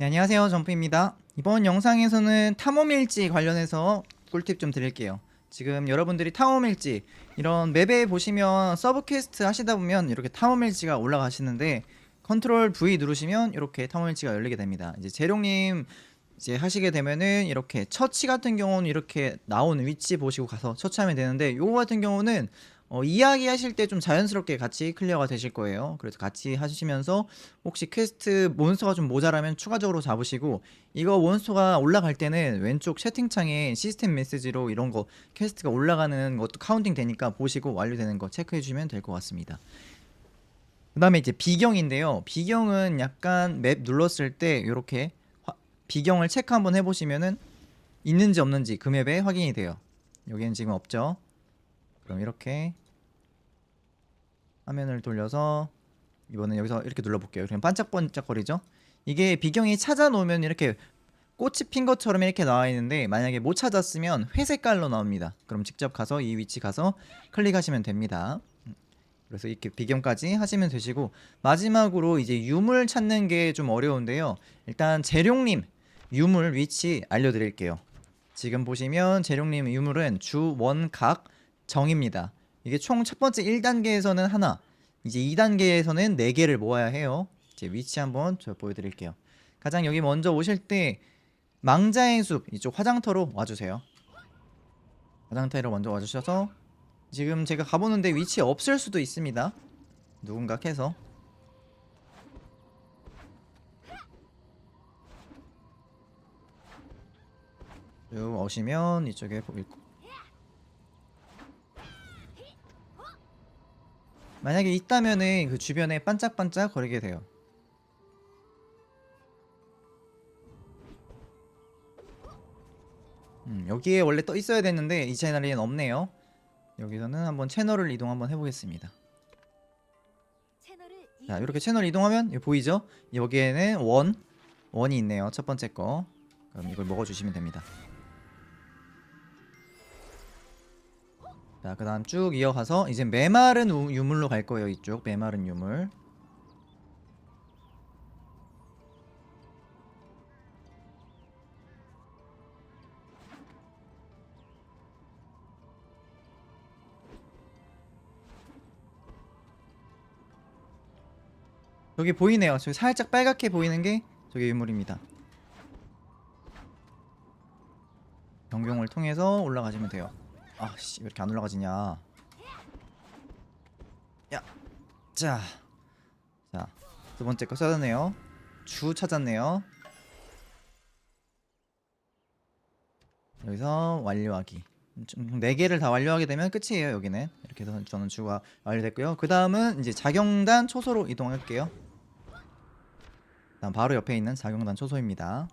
네, 안녕하세요. 점프입니다. 이번 영상에서는 탐험일지 관련해서 꿀팁 좀 드릴게요. 지금 여러분들이 탐험일지 이런 맵에 보시면 서브 퀘스트 하시다 보면 이렇게 탐험일지가 올라가시는데 컨트롤 V 누르시면 이렇게 탐험일지가 열리게 됩니다. 이제 재룡님 이제 하시게 되면은 이렇게 처치 같은 경우는 이렇게 나온 위치 보시고 가서 처치하면 되는데 요거 같은 경우는 어, 이야기 하실 때 좀 자연스럽게 같이 클리어가 되실 거예요. 그래서 같이 하시면서 혹시 퀘스트 몬스터가 좀 모자라면 추가적으로 잡으시고 이거 몬스터가 올라갈 때는 왼쪽 채팅창에 시스템 메시지로 이런 거 퀘스트가 올라가는 것도 카운팅 되니까 보시고 완료되는 거 체크해 주시면 될 것 같습니다. 그 다음에 이제 비경인데요. 비경은 약간 맵 눌렀을 때 이렇게 비경을 체크 한번 해보시면은 있는지 없는지 그 맵에 확인이 돼요. 여기는 지금 없죠. 그럼 이렇게 화면을 돌려서 이번엔 여기서 이렇게 눌러볼게요. 그냥 반짝반짝거리죠? 이게 비경이 찾아놓으면 이렇게 꽃이 핀 것처럼 이렇게 나와 있는데 만약에 못 찾았으면 회색깔로 나옵니다. 그럼 직접 가서 이 위치 가서 클릭하시면 됩니다. 그래서 이렇게 비경까지 하시면 되시고 마지막으로 이제 유물 찾는 게 좀 어려운데요. 일단 재룡님 유물 위치 알려드릴게요. 지금 보시면 재룡님 유물은 주원각 정입니다. 이게 총 첫 번째 1단계에서는 하나, 이제 2단계에서는 4개를 모아야 해요. 이제 위치 한번 저 보여드릴게요. 가장 여기 먼저 오실 때 망자의 숲 이쪽 화장터로 와주세요. 화장터로 먼저 와주셔서 지금 제가 가보는데 위치 없을 수도 있습니다. 누군가 캐서 쭉 오시면 이쪽에 보일 거. 만약에 있다면은 그 주변에 반짝반짝 거리게 돼요. 음, 여기에 원래 떠 있어야 됐는데 이 채널에는 없네요. 여기서는 한번 채널을 이동 한번 해보겠습니다. 자 이렇게 채널 이동하면 보이죠? 여기에는 원 원이 있네요. 첫 번째 거. 그럼 이걸 먹어주시면 됩니다. 자, 그 다음 쭉 이어가서 이제 메마른 우- 유물로 갈 거예요. 이쪽 메마른 유물. 저기 보이네요. 저기 살짝 빨갛게 보이는 게 저기 유물입니다. 경경을 통해서 올라가시면 돼요. 아씨 왜 이렇게 안 올라가지냐 야 자, 자, 두 번째 거 찾았네요. 주 찾았네요. 여기서 완료하기. 좀, 네 개를 다 완료하게 되면 끝이에요. 여기는 이렇게 해서 저는 주가 완료됐고요. 그 다음은 이제 자경단 초소로 이동할게요. 다음 바로 옆에 있는 자경단 초소입니다.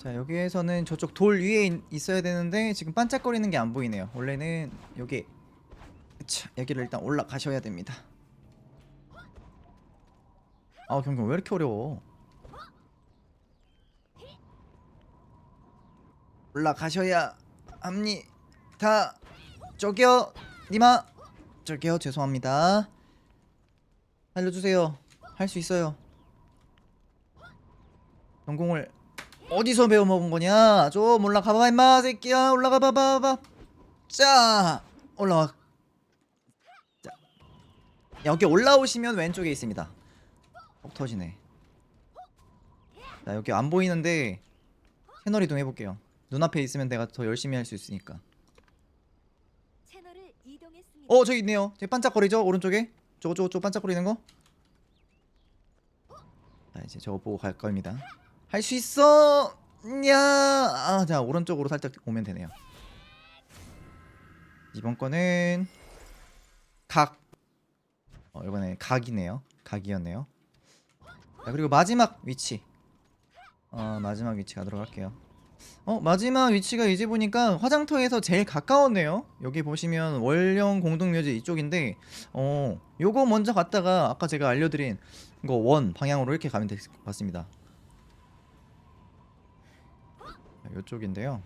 자 여기에서는 저쪽 돌 위에 있, 있어야 되는데 지금 반짝거리는 게 안 보이네요. 원래는 여기 차, 여기를 일단 올라가셔야 됩니다. 아 경경 왜 이렇게 어려워? 올라가셔야 합니다. 저기요 니마. 저기요 죄송합니다. 알려주세요. 할 수 있어요. 전공을 어디서 배워먹은 거냐? 좀 올라가봐 임마 새끼야. 올라가봐 봐봐. 자 올라와. 자. 여기 올라오시면 왼쪽에 있습니다. ốc 터지네. 자 여기 안 보이는데 채널 이동 해볼게요. 눈앞에 있으면 내가 더 열심히 할 수 있으니까. 어 저기 있네요. 저기 반짝거리죠? 오른쪽에? 저거 저거 저거 반짝거리는 거? 자, 이제 저거 보고 갈 겁니다. 할 수 있어! 야! 아, 자, 오른쪽으로 살짝 오면 되네요. 이번 거는 각. 어, 이번에 각이네요. 각이었네요. 자, 그리고 마지막 위치. 어, 마지막 위치 가도록 할게요. 어, 마지막 위치가 이제 보니까 화장터에서 제일 가까웠네요. 여기 보시면 월령 공동묘지 이쪽인데, 어, 요거 먼저 갔다가 아까 제가 알려드린 이거 원 방향으로 이렇게 가면 될 것 같습니다. 이쪽인데요.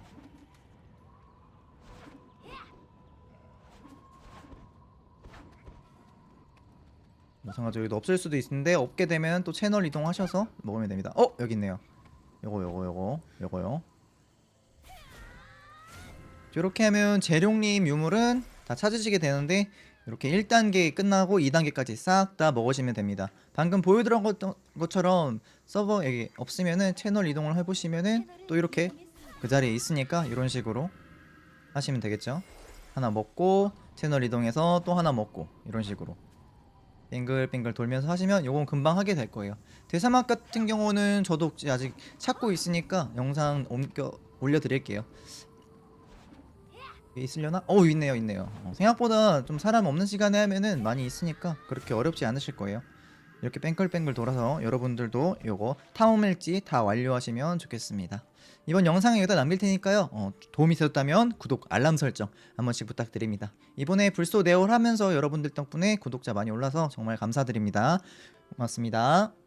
이상하죠. 여기도 없을 수도 있는데 없게 되면 또 채널 이동하셔서 먹으면 됩니다. 어 여기 있네요. 요거 요거 요거 요거요. 이렇게 하면 재룡님 유물은 다 찾으시게 되는데 이렇게 1단계 끝나고 2단계까지 싹 다 먹으시면 됩니다. 방금 보여드린 것, 것처럼 서버 여기 없으면은 채널 이동을 해보시면은 또 이렇게 그 자리에 있으니까 이런 식으로 하시면 되겠죠. 하나 먹고 채널 이동해서 또 하나 먹고 이런 식으로 빙글빙글 돌면서 하시면 요건 금방 하게 될 거예요. 대사막 같은 경우는 저도 아직 찾고 있으니까 영상 옮겨 올려드릴게요. 있으려나? 어 있네요 있네요 어, 생각보다 좀 사람 없는 시간에 하면은 많이 있으니까 그렇게 어렵지 않으실 거예요 이렇게 뺑글뺑글 돌아서 여러분들도 요거 탐험일지 다 완료하시면 좋겠습니다. 이번 영상에 여기다 남길 테니까요. 어, 도움이 되셨다면 구독 알람 설정 한 번씩 부탁드립니다. 이번에 불소 네올 하면서 여러분들 덕분에 구독자 많이 올라서 정말 감사드립니다. 고맙습니다